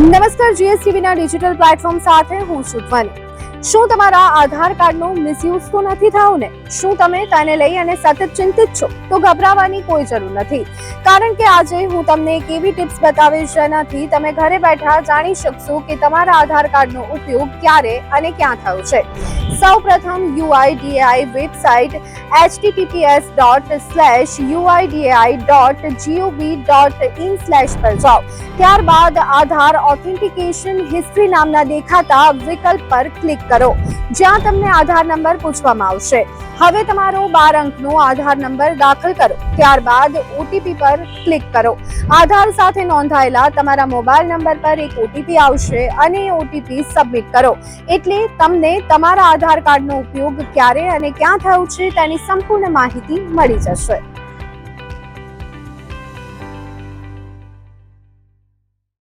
નમસ્કાર, જીએસટીવીના digital platform સાથે હું છું શું તમારા આધાર કાર્ડનો મિસયુઝ તો નથી થયો ને? શું તમે તેને લઈ અને સતત ચિંતિત છો? તો ગભરાવાની કોઈ જરૂર નથી. કારણ કે આજે હું તમને એક એવી ટિપ્સ બતાવીશ જેનાથી તમે ઘરે બેઠા જાણી શકશો કે તમારા આધાર કાર્ડનો ઉપયોગ ક્યારે અને ક્યાં થયો છે. સૌપ્રથમ UIDAI website https dot slash UIDAI dot GOV dot in slash પર જાઓ. ત્યારબાદ આધાર ઓથેન્ટિકેશન હિસ્ટ્રી નામના દેખાતા વિકલ્પ પર ક્લિક કરો. જ્યાં તમને આધાર નંબર પૂછવામાં આવશે. હવે તમારો બાર અંકનો આધાર નંબર દાખલ કરો. ત્યારબાદ ઓટીપી પર ક્લિક કરો. આધાર સાથે નોંધાયેલા તમારા મોબાઈલ નંબર પર એક ઓટીપી આવશે અને એ ઓટીપી સબમિટ કરો. એટલે તમને તમારા આધાર કાર્ડનો ઉપયોગ ક્યારે અને ક્યાં થયો છે તેની સંપૂર્ણ માહિતી મળી જશે.